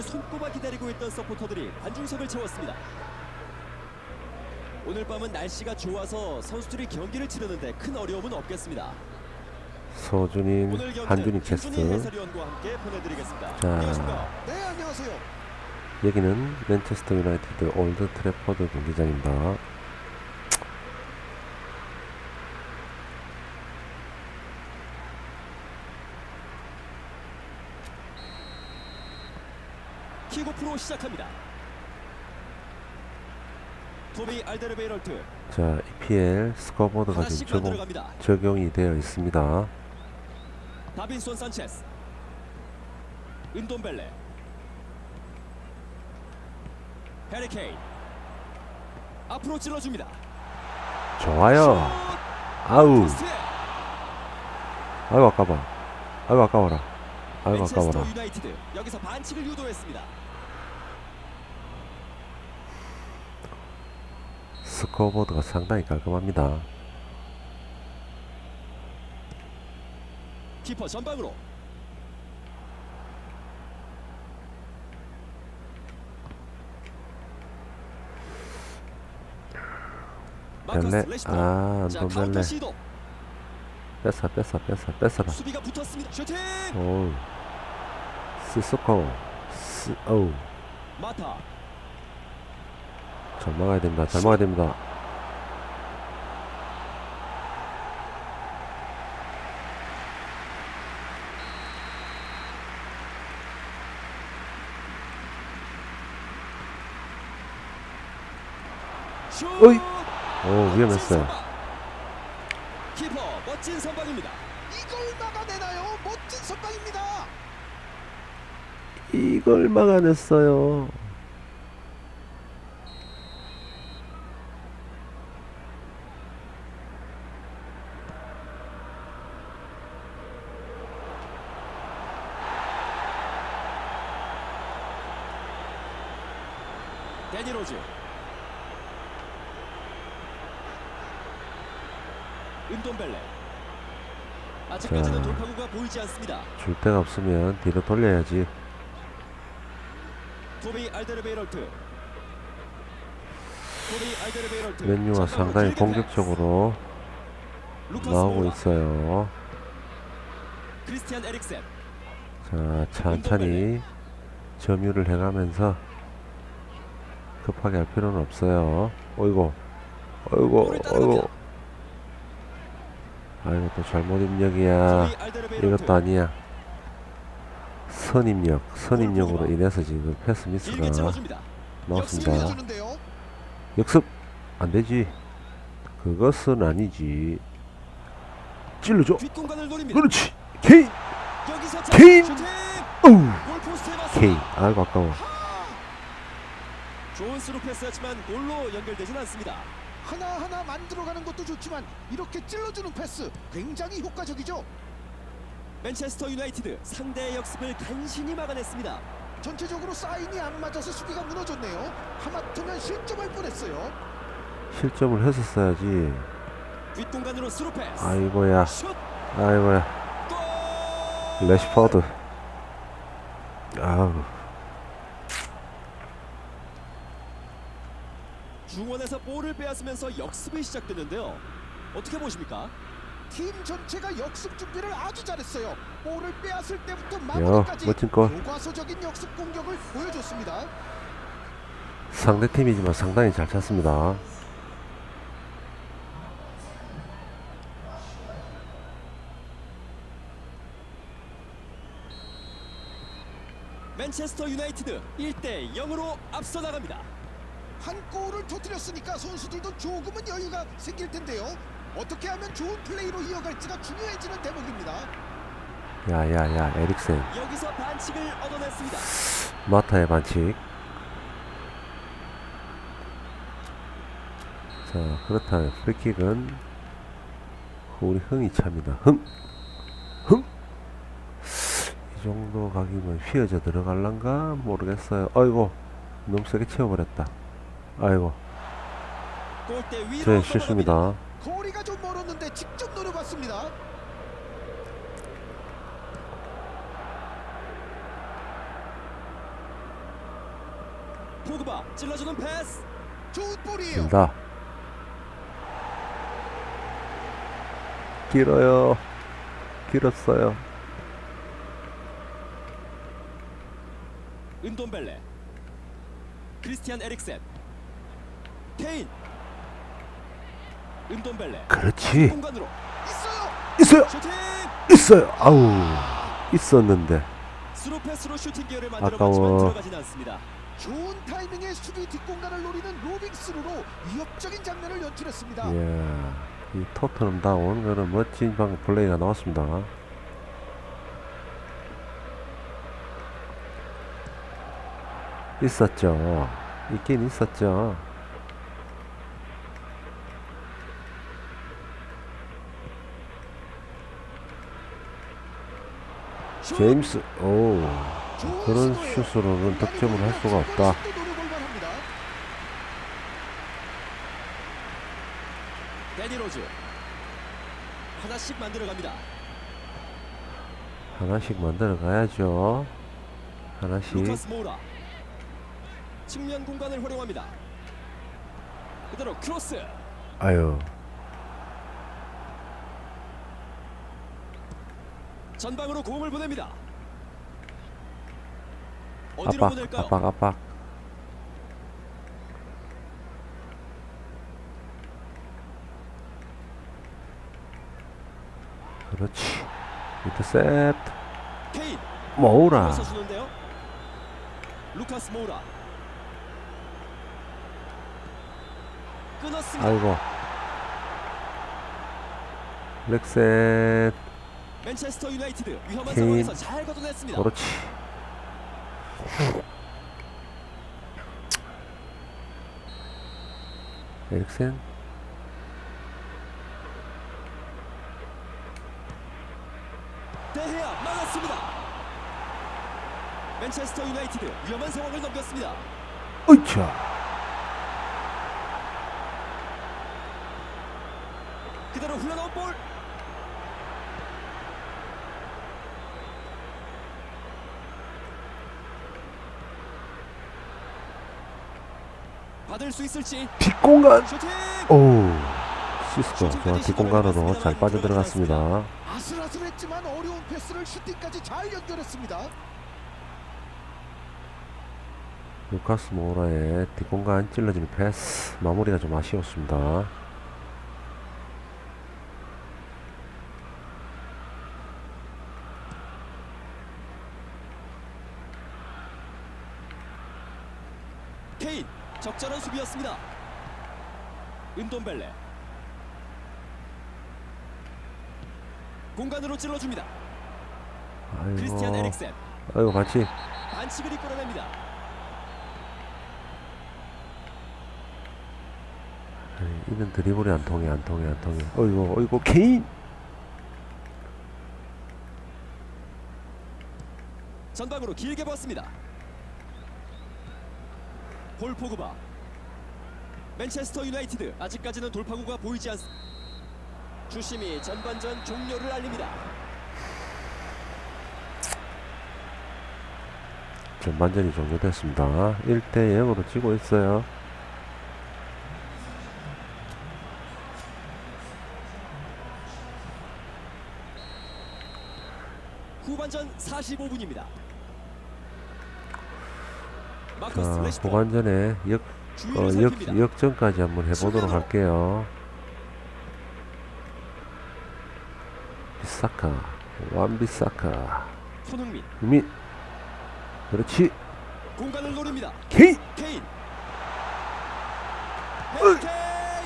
이 경기를 손꼽아 기다리고 있던 서포터들이 관중석을 채웠습니다. 오늘 밤은 날씨가 좋아서 선수들이 경기를 치르는데 큰 어려움은 없겠습니다. 서준인, 오늘 경기는 한준희 김준희 캐스트. 해설위원과 함께 보내드리겠습니다. 자. 안녕하십니까? 네 안녕하세요. 여기는 맨체스터 유나이티드 올드 트래퍼드 경기장입니다. 킥오프로 시작합니다. 토비 알데르베이럴트 자, EPL 스코어보드가 지금 하나씩 적용, 만들어갑니다. 적용이 되어 있습니다. 다빈손 산체스 은돔벨레 해리케인 앞으로 찔러줍니다. 좋아요. 슛! 아우, 포스트에 아이고 아까워. 아이고 아까워라. 아이고 맨체스터 아까워라. 유나이티드 여기서 반칙을 유도했습니다. 스코어보드가 상당히 깔끔합니다. 키퍼 전방으로 벨레, 아, 자 안돈 카운터 벨레. 시도 뺐어, 뺐어, 뺐어, 뺐어라. 수비가 붙었습니다. 슈팅 오우. 스스코. 스, 어우. 마타 잘 막아야 됩니다. 잘 막아야 됩니다. 슛 어이. 오, 위험했어요. 키퍼 멋진 선방입니다. 이걸 막아내나요? 멋진 선방입니다. 이걸 막아냈어요. 데니 로즈 은돈벨레 아직까지는 자. 돌파구가 보이지 않습니다. 줄 데가 없으면 뒤로 돌려야지. 토비 알데르베이럴트 맨유가 상당히 공격적으로 나오고 있어요. 자, 천천히 점유를 해가면서 급하게 할 필요는 없어요. 어이구, 어이구. 어이구. 아이고 또 잘못 입력이야. 이것도 아니야. 선 입력, 선 입력으로 인해서 지금 패스 미스가. 나왔습니다. 역습 안 되지. 그것은 아니지. 찔러줘. 그렇지. 케인. 케인! 케인. 아이고 아까워. 좋은 스루 패스였지만 골로 연결되진 않습니다. 하나하나 만들어가는 것도 좋지만 이렇게 찔러주는 패스 굉장히 효과적이죠. 맨체스터 유나이티드 상대의 역습을 간신히 막아냈습니다. 전체적으로 사인이 안 맞아서 수비가 무너졌네요. 하마터면 실점할 뻔했어요. 실점을 했었어야지. 뒷공간으로 스루 패스. 아이고야. 슛! 아이고야. 골! 레시퍼드. 아우. 중원에서 볼을 빼앗으면서 역습이 시작됐는데요. 어떻게 보십니까? 팀 전체가 역습 준비를 아주 잘했어요. 볼을 빼앗을 때부터 야, 마무리까지 멋진 골. 교과서적인 역습 공격을 보여줬습니다. 상대 팀이지만 상당히 잘 찼습니다. 맨체스터 유나이티드 1대 0으로 앞서 나갑니다. 한 골을 터뜨렸으니까 선수들도 조금은 여유가 생길 텐데요. 어떻게 하면 좋은 플레이로 이어갈지가 중요해지는 대목입니다. 야야야 에릭센. 여기서 반칙을 얻어냈습니다. 마타의 반칙. 자 그렇다면 프리킥은 우리 흥이 찹니다. 흥, 흥. 이 정도 각이면 휘어져 들어갈란가 모르겠어요. 아이고 너무 세게 채워버렸다. 아이고 제. 실수입니다. 거리가 좀 멀었는데 직접 노려봤습니다. 포그바 찔러주는 패스. 좋은 볼이에요. 길다. 길어요. 길었어요. 은돈벨레. 크리스티안 에릭센. 케인. 은돈벨레. 그렇지. 공간으로 있어요. 있어요. 슈팅. 있어요. 아우. 있었는데. 스루 패스로 슈팅 기회를 만들어 아까워. 봤지만 들어가진 않습니다. 좋은 타이밍에 수비 뒷공간을 노리는 로빙 스루로 위협적인 장면을 연출했습니다. 예. 이 토트넘 다운 그런 멋진 방 플레이가 나왔습니다. 있었죠. 있긴 있었죠. 제임스, 오. 그런. 슛으로는 득점을 할 수가 없다. 슛도 노려볼 만합니다. 데니 로즈. 하나씩 만들어 갑니다. 하나씩 만들어 가야죠. 하나씩. 루카스. 측면 공간을 활용합니다. 그대로 크로스. 아유. 전방으로 공을 보냅니다. 어디로 압박, 보낼까요? 압박, 압박. 그렇지. 인터셉트. 케인. 모우라. 루카스 모우라. 끊었습니다. 아이고. 렉셋. 맨체스터 유나이티드 위험한 케인. 상황에서 잘 걷어냈습니다. 그렇지. 에릭센. 대해야 막았습니다. 맨체스터 유나이티드 위험한 상황을 넘겼습니다. 으쌰. 그대로 흘러나온 볼. 받을 수 있을지 뒷공간. 오. 시스코 좋아 뒷공간으로 잘 빠져들어갔습니다. 아슬아슬했지만 어려운 패스를 슈팅까지 잘 연결했습니다. 루카스 모라의 뒷공간 찔러지는 패스 마무리가 좀 아쉬웠습니다. 케인 적절한 수비였습니다. 은돈벨레 공간으로 찔러줍니다. 크리스티안 아이고, 에릭센 아이고 같이 반칙을 이끌어냅니다. 이런 드리블이 안 통해 안 통해 안 통해. 어이구 어이구 케인. 전방으로 길게 봤습니다. 폴 포그바 맨체스터 유나이티드 아직까지는 돌파구가 보이지 않습 주심이 전반전 종료를 알립니다. 전반전이 종료됐습니다. 1대 0으로 지고 있어요. 후반전 45분입니다. 자, 후반전에 역, 어. 역, 역전까지 한번 해보도록. 할게요. 비사카, 완비사카, 손흥민 유민, 그렇지, 공간을 노립니다. 케인, 케인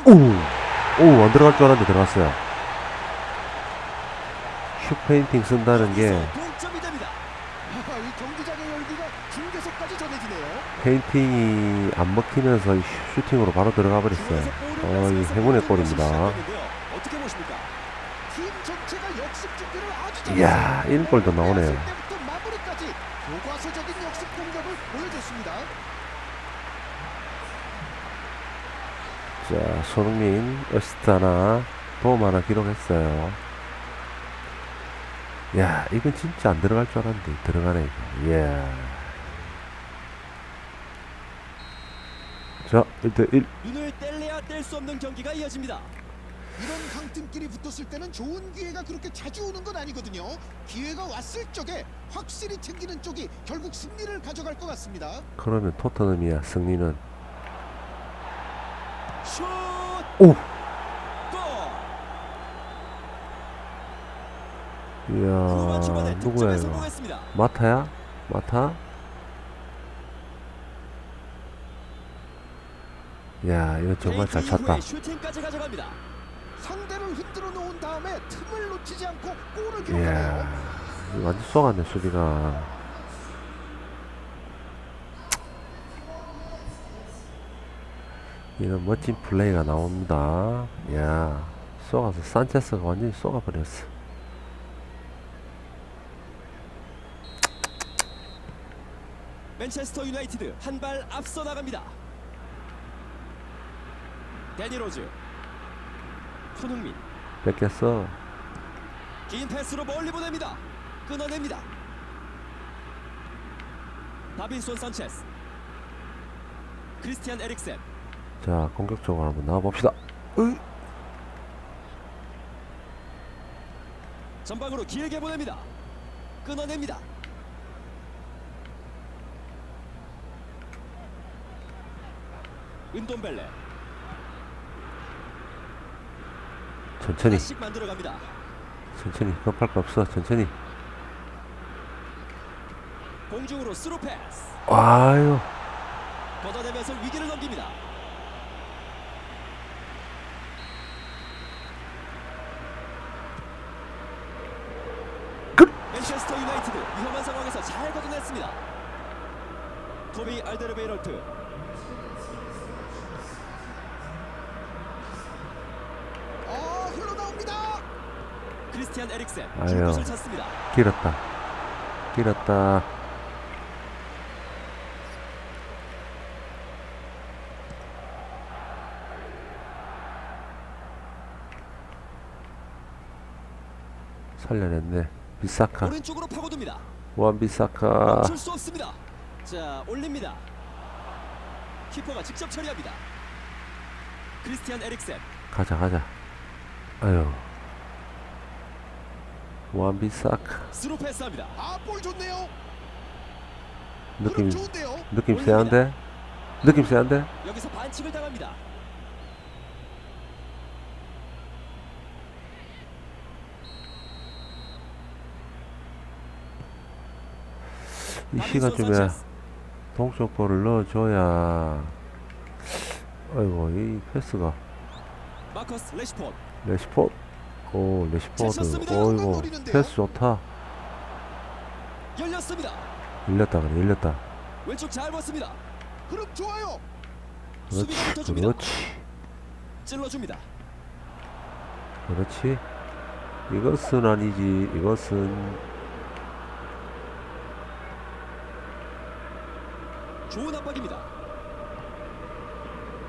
오, 오, 안 들어갈 줄 알았는데 들어갔어요. 슈 페인팅 쓴다는 게 여기서 동점이 됩니다. 아, 이 경기장의 열기가 중계석까지 전해지네요. 페인팅이 안 먹히면서 슈팅으로 바로 들어가 버렸어요. 어, 이 행운의 골입니다. 이야, 했어요. 이런 골도 나오네요. 자, 손흥민 어시스트 하나, 도움 하나 기록했어요. 야, 이건 진짜 안 들어갈 줄 알았는데 들어가네. 이거. 이 자 1대1 눈을 뗄래야 뗄 수 없는 경기가 이어집니다. 이런 강팀끼리 붙었을 때는 좋은 기회가 그렇게 자주 오는 건 아니거든요. 기회가 왔을 적에 확실히 챙기는 쪽이 결국 승리를 가져갈 것 같습니다. 그러면 토트넘이야 승리는 슛! 오! 골! 이야 누구야 이거. 마타야? 마타? 야 이거 정말 잘 찼다 슈팅까지 가져갑니다. 상대를 흔들어 놓은 다음에 틈을 놓치지 않고 골을 기록하네요. 이야 완전 쏘갔네 수비가 이런 멋진 플레이가 나옵니다 야 쏘가서 산체스가 완전히 쏘가버렸어 맨체스터 유나이티드 한 발 앞서 나갑니다. 데니 로즈, 손흥민, 뺏겼어 긴 패스로 멀리 보냅니다. 끊어냅니다. 다빈손 산체스, 크리스티안 에릭센, 자 공격적으로 한번 나와봅시다 으이. 전방으로 길게 보냅니다. 끊어냅니다. 은돈벨레 천천히. 천천히 급할 거 없어 천천히 공중으로 스루 패스 아유 걷어내면서 위기를 넘깁니다. 끝! 맨체스터 유나이티드 위험한 상황에서 잘 걷어냈습니다. 토비 알데르베이럴트 아 흘러나옵니다. 크리스티안 에릭센 아유. 줄 곳을 찾습니다. 길었다 길었다 살려냈네 비사카 오른쪽으로 파고듭니다. 원 비사카 멈출 수 없습니다. 자 올립니다. 키퍼가 직접 처리합니다. 크리스티안 에릭센 가자 가자 아유 원 비사카 스루 패스합니다. 아볼 좋네요. 느낌 좋은데요. 느낌 올립니다. 세한데 느낌 세한데 여기서 반칙을 당합니다. 이 시간쯤에 산체스. 동쪽 골을 넣어줘야 아이고 이 패스가 마커스 레시포드 레시포드 오 레시포드. 어이구. 패스 좋다 열렸습니다. 일렸다 그래 일렸다 왼쪽 잘 봤습니다. 흐름 좋아요. 그렇지. 그렇지 찔러줍니다. 그렇지 이것은 아니지 이것은 좋은 압박입니다.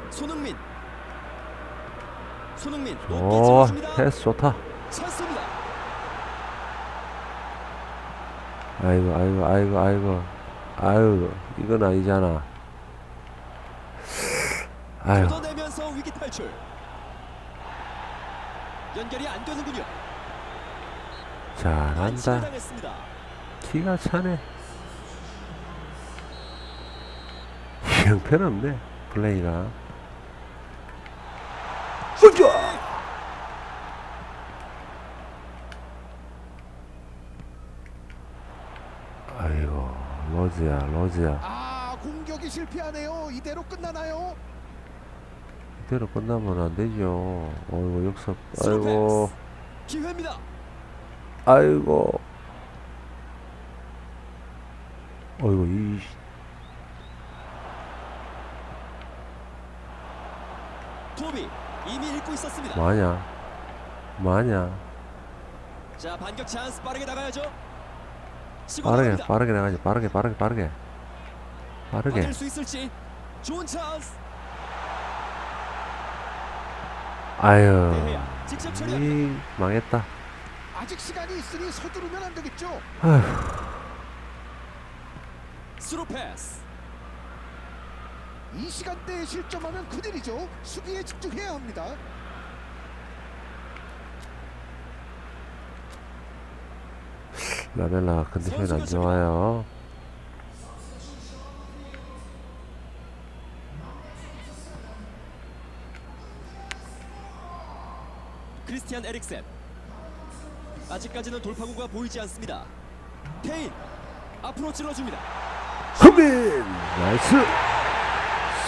손흥민. 손흥민 오. 패스 좋다 찼습니다. 아이고 아이고 아이고 아이고 아이고 이건 아니잖아 아유 걷어내면서 위기 탈출. 연결이 안 되는군요. 잘한다. 기가 차네 형편없네 플레이가 으쌰! 아이고 로즈야 로즈야 아 공격이 실패하네요. 이대로 끝나나요? 이대로 끝나면 안 되죠 어이구 역습 아이고. 기회입니다. 아이고 어이구 이 토비 이미 읽고 있었습니다. 뭐하냐 뭐하냐 자 반격 찬스 빠르게 나가야죠. 빠르게. 빠르게 나가지 빠르게 빠르게 빠르게 빠르게 수 있을지 좋은 찬스. 아유. 이 망했다 아직 시간이 있으니 서두르면 안 되겠죠. 스루 패스. 이 시간대에 실점하면 큰일이죠. 수비에 집중해야 합니다. 라멜라 컨디션이 안 좋아요. 크리스티안 에릭센 아직까지는 돌파구가 보이지 않습니다. 케인 앞으로 찔러줍니다. 수빈 나이스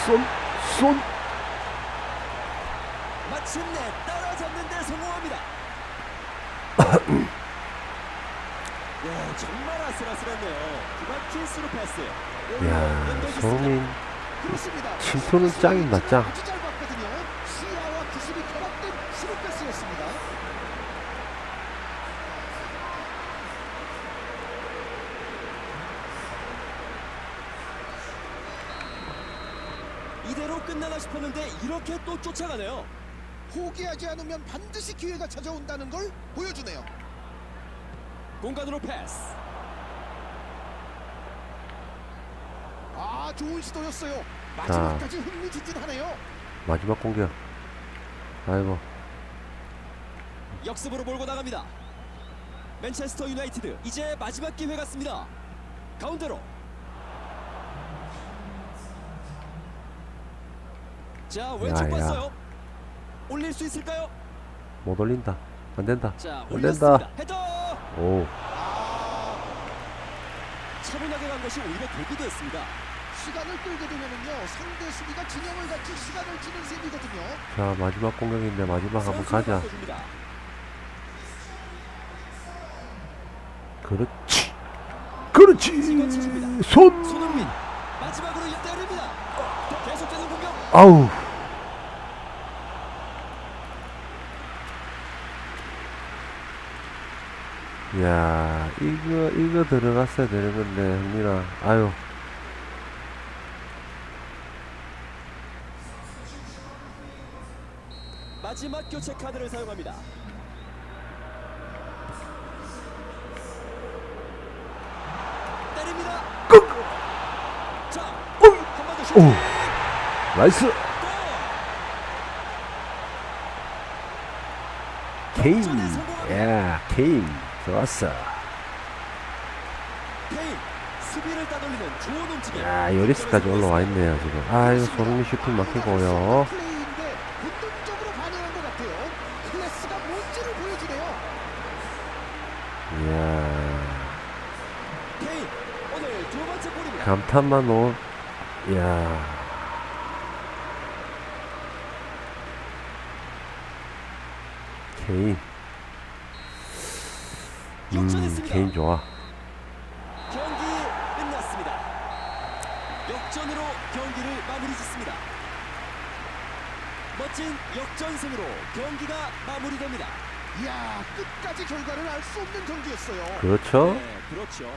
쏜 쏜. 마침내 따라잡는데 성공합니다. 야, 정말 아슬아슬했네요. 그만 스루 패스. 야 소민. 침투는 짱이다 짱. 이대로 끝나나 싶었는데 이렇게 또 쫓아가네요. 포기하지 않으면 반드시 기회가 찾아온다는 걸 보여주네요. 공간으로 패스. 아 좋은 시도였어요. 마지막까지 흥미진진하네요. 마지막 공격. 아이고 역습으로 몰고 나갑니다. 맨체스터 유나이티드 이제 마지막 기회 같습니다. 가운데로. 자 왼쪽. 봤어요. 올릴 수 있을까요? 못 올린다. 안 된다. 자 안 올렸습니다. 된다. 헤더. 오 차분하게 간 것이 오히려 독이 됐습니다. 시간을 끌게 되면은요 상대 수비가 진영을 갖출 시간을 주는 셈이거든요. 자 마지막 공격인데 마지막 한번 가자. 바꿔줍니다. 그렇지. 그렇지. 손. 손흥민 마지막으로 때립니다. 계속되는 공격. 아우. 이거 이거 들어갔어야 되는 건데 흥민아. 아유. 마지막 교체 카드를 사용합니다. 때립니다. 자, 한번더 슛. 오 나이스! 케인 야 케인 좋았어 케인 수비를 따돌리는 좋은 움직임. 야 요리스까지 올라와 있네요 지금 아이고 손흥민 슈팅 막히고요. 이야. 감탄만 오 이야 케인 음. 케인 좋아 경기 끝났습니다. 역전으로 경기를 마무리 짓습니다. 멋진 역전승으로 경기가 마무리됩니다. 이야 끝까지 결과를 알 수 없는 경기였어요. 그렇죠 네, 그렇죠.